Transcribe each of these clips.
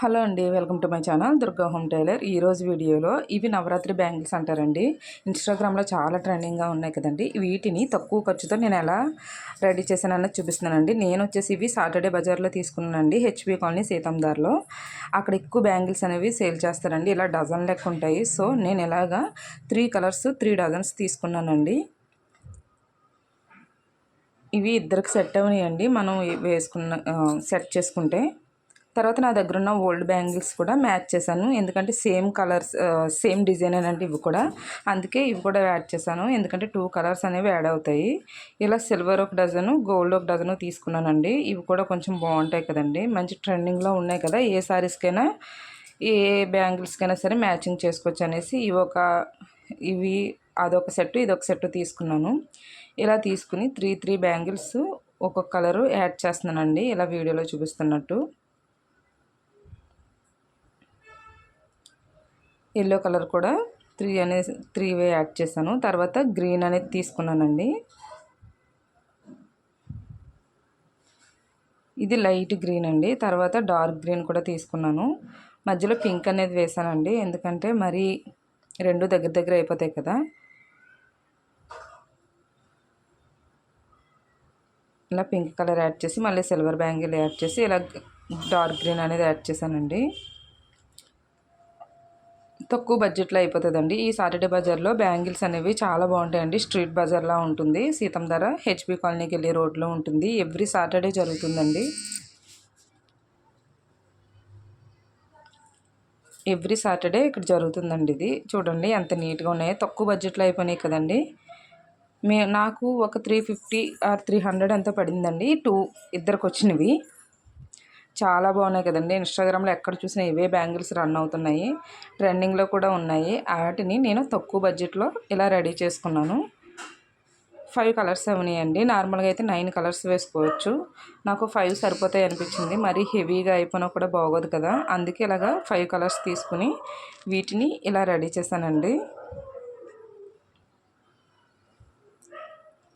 Hello అండి welcome to my channel Durga home tailor. ఈరోజు వీడియోలో ఇవి నవరాత్రి బ్యాంగిల్స్ అంటారండి. ఇన్స్టాగ్రామ్లో చాలా ట్రెండింగ్గా ఉన్నాయి కదండి. వీటిని తక్కువ ఖర్చుతో నేను ఎలా రెడీ చేశానన్నది చూపిస్తున్నానండి. నేను వచ్చేసి ఇవి సాటర్డే బజార్లో తీసుకున్నానండి హెచ్పి కాలనీ సీతందార్లో. అక్కడ ఎక్కువ బ్యాంగిల్స్ అనేవి సేల్ చేస్తారండి. ఇలా డజన్ లెక్క ఉంటాయి. సో నేను ఇలాగా త్రీ కలర్స్ త్రీ డజన్స్ తీసుకున్నానండి. ఇవి ఇద్దరికి సెట్ అవనాయండి. మనం వేసుకున్న సెట్ చేసుకుంటే తర్వాత నా దగ్గర ఉన్న ఓల్డ్ బ్యాంగిల్స్ కూడా మ్యాచ్ చేశాను. ఎందుకంటే సేమ్ కలర్స్ సేమ్ డిజైన్ అంటే ఇవి కూడా. అందుకే ఇవి కూడా యాడ్ చేశాను. ఎందుకంటే టూ కలర్స్ అనేవి యాడ్ అవుతాయి. ఇలా సిల్వర్ ఒక డజను గోల్డ్ ఒక డజను తీసుకున్నానండి. ఇవి కూడా కొంచెం బాగుంటాయి కదండి. మంచి ట్రెండింగ్లో ఉన్నాయి కదా. ఏ శారీస్కైనా ఏ బ్యాంగిల్స్కైనా సరే మ్యాచింగ్ చేసుకోవచ్చు అనేసి ఇవి ఒక ఇవి అదొక సెట్ ఇదొక సెట్ తీసుకున్నాను. ఇలా తీసుకుని త్రీ త్రీ బ్యాంగిల్స్ ఒక్కొక్క కలరు యాడ్ చేస్తున్నానండి. ఇలా వీడియోలో చూపిస్తున్నట్టు. ఎల్లో కలర్ కూడా త్రీ అనే త్రీ వే యాడ్ చేశాను. తర్వాత గ్రీన్ అనేది తీసుకున్నానండి. ఇది లైట్ గ్రీన్ అండి. తర్వాత డార్క్ గ్రీన్ కూడా తీసుకున్నాను. మధ్యలో పింక్ అనేది వేసానండి ఎందుకంటే మరి రెండు దగ్గర దగ్గర అయిపోతాయి కదా. ఇలా పింక్ కలర్ యాడ్ చేసి మళ్ళీ సిల్వర్ బ్యాంగిల్ యాడ్ చేసి ఇలా డార్క్ గ్రీన్ అనేది యాడ్ చేశానండి. తక్కువ బడ్జెట్లో అయిపోతుందండి. ఈ సాటర్డే బజార్లో బ్యాంగిల్స్ అనేవి చాలా బాగుంటాయండి. స్ట్రీట్ బజార్లా ఉంటుంది. సీతం ధర హెచ్పి కాలనీకి వెళ్ళే రోడ్లో ఉంటుంది. ఎవ్రీ సాటర్డే జరుగుతుందండి. ఎవ్రీ సాటర్డే ఇక్కడ జరుగుతుందండి ఇది. చూడండి ఎంత నీట్గా ఉన్నాయో. తక్కువ బడ్జెట్లో అయిపోయినాయి కదండి. మే నాకు ఒక three fifty or three hundred అంతా పడిందండి. టూ ఇద్దరికి వచ్చినవి. చాలా బాగున్నాయి కదండి. ఇన్స్టాగ్రామ్లో ఎక్కడ చూసినా ఇవే బ్యాంగిల్స్ రన్ అవుతున్నాయి. ట్రెండింగ్లో కూడా ఉన్నాయి. వాటిని నేను తక్కువ బడ్జెట్లో ఇలా రెడీ చేసుకున్నాను. ఫైవ్ కలర్స్ ఉన్నాయండి నార్మల్గా అయితే నైన్ కలర్స్ వేసుకోవచ్చు. నాకు ఫైవ్ సరిపోతాయి అనిపించింది. మరీ హెవీగా అయిపోయినా కూడా బాగోదు కదా. అందుకే ఇలాగా ఫైవ్ కలర్స్ తీసుకుని వీటిని ఇలా రెడీ చేశానండి.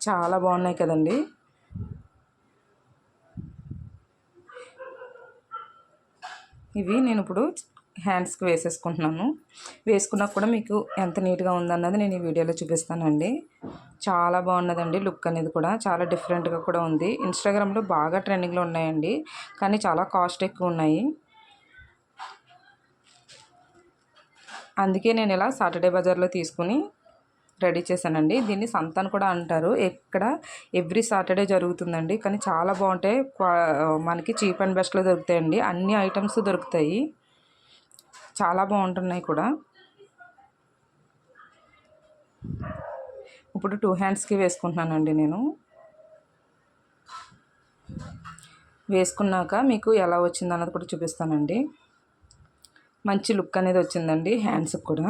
చాలా బాగున్నాయి కదండి. ఇవి నేను ఇప్పుడు హ్యాండ్స్కి వేసేసుకుంటున్నాను. వేసుకున్నా కూడా మీకు ఎంత నీట్గా ఉందన్నది నేను ఈ వీడియోలో చూపిస్తానండి. చాలా బాగున్నదండి లుక్ అనేది కూడా. చాలా డిఫరెంట్గా కూడా ఉంది. ఇన్స్టాగ్రామ్లో బాగా ట్రెండింగ్లో ఉన్నాయండి. కానీ చాలా కాస్ట్ ఎక్కువ ఉన్నాయి. అందుకే నేను ఇలా సాటర్డే బజార్లో తీసుకుని రెడీ చేశానండి. దీన్ని సంతాన్ కూడా అంటారు. ఇక్కడ ఎవ్రీ సాటర్డే జరుగుతుందండి. కానీ చాలా బాగుంటాయి. మనకి చీప్ అండ్ బెస్ట్లో దొరుకుతాయండి. అన్ని ఐటమ్స్ దొరుకుతాయి. చాలా బాగుంటున్నాయి కూడా. ఇప్పుడు టూ హ్యాండ్స్కి వేసుకుంటున్నానండి నేను. వేసుకున్నాక మీకు ఎలా వచ్చింది అన్నది కూడా చూపిస్తానండి. మంచి లుక్ అనేది వచ్చిందండి హ్యాండ్స్కి కూడా.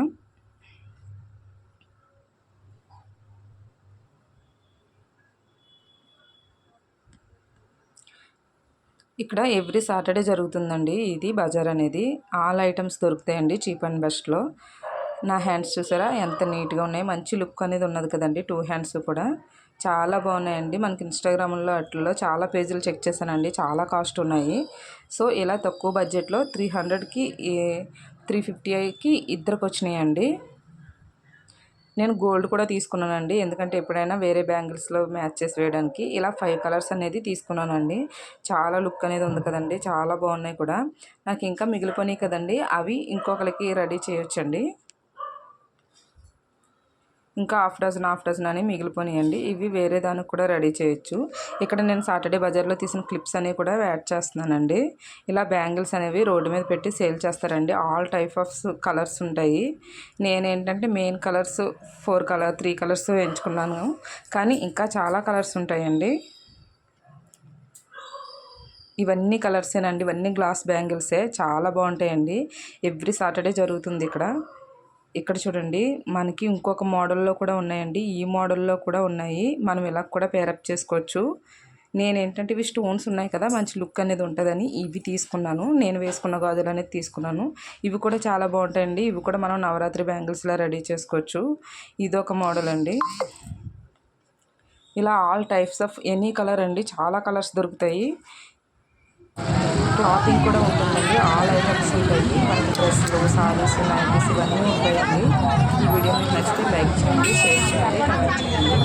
ఇక్కడ ఎవ్రీ సాటర్డే జరుగుతుందండి ఇది బజార్ అనేది. ఆల్ ఐటమ్స్ దొరుకుతాయండి చీప్ అండ్ బెస్ట్లో. నా హ్యాండ్స్ చూసారా? ఎంత నీట్గా ఉన్నాయి. మంచి లుక్ అనేది ఉన్నది కదండి. టూ హ్యాండ్స్ కూడా. చాలా బాగున్నాయండి. మనకి ఇన్స్టాగ్రామ్లో అట్లలో చాలా పేజీలు చెక్ చేశానండి. చాలా కాస్ట్ ఉన్నాయి. సో ఇలా తక్కువ బడ్జెట్లో త్రీ హండ్రెడ్కి త్రీ ఫిఫ్టీకి ఇద్దరికి వచ్చినాయండి. నేను గోల్డ్ కూడా తీసుకున్నానండి. ఎందుకంటే ఎప్పుడైనా వేరే బ్యాంగిల్స్లో మ్యాచ్ చేసి వేయడానికి ఇలా ఫైవ్ కలర్స్ అనేది తీసుకున్నానండి. చాలా లుక్ అనేది ఉంది కదండి. చాలా బాగున్నాయి కూడా. నాకు ఇంకా మిగిలిపోయినాయి కదండి. అవి ఇంకొకరికి రెడీ చేయొచ్చండి. ఇంకా హాఫ్ డజన్ హాఫ్ డజన్ అని మిగిలిపోయినాయండి ఇవి వేరే దానికి కూడా రెడీ చేయొచ్చు. ఇక్కడ నేను సాటర్డే బజార్లో తీసిన క్లిప్స్ అనేవి కూడా యాడ్ చేస్తున్నానండి. ఇలా బ్యాంగిల్స్ అనేవి రోడ్డు మీద పెట్టి సేల్ చేస్తారండి. ఆల్ టైప్ ఆఫ్ కలర్స్ ఉంటాయి. నేనేంటంటే main colours four colour three colours ఎంచుకున్నాను. కానీ ఇంకా చాలా కలర్స్ ఉంటాయండి. ఇవన్నీ కలర్సేనండి. ఇవన్నీ గ్లాస్ బ్యాంగిల్సే. చాలా బాగుంటాయండి. ఎవ్రీ సాటర్డే జరుగుతుంది ఇక్కడ. ఇక్కడ చూడండి మనకి ఇంకొక మోడల్లో కూడా ఉన్నాయండి. ఈ మోడల్లో కూడా ఉన్నాయి. మనం ఇలా కూడా పేరప్ చేసుకోవచ్చు. నేను ఏంటంటే ఇవి స్టోన్స్ ఉన్నాయి కదా మంచి లుక్ అనేది ఉంటుందని ఇవి తీసుకున్నాను. నేను వేసుకున్న గాజులు అనేది తీసుకున్నాను. ఇవి కూడా చాలా బాగుంటాయండి. ఇవి కూడా మనం నవరాత్రి బ్యాంగిల్స్లో రెడీ చేసుకోవచ్చు. ఇది ఒక మోడల్ అండి. ఇలా all types of any colour అండి. చాలా కలర్స్ దొరుకుతాయి. క్లాతింగ్ కూడా ఉంటుందండి. ఆల్ ఐటమ్స్ ఉంటాయి. మనకి డ్రెస్సులు సారీస్ నైటీస్ ఇవన్నీ ఉంటాయండి. ఈ వీడియో మీకు నచ్చితే లైక్ చేయండి షేర్ చేయండి కమెంట్ చేయండి.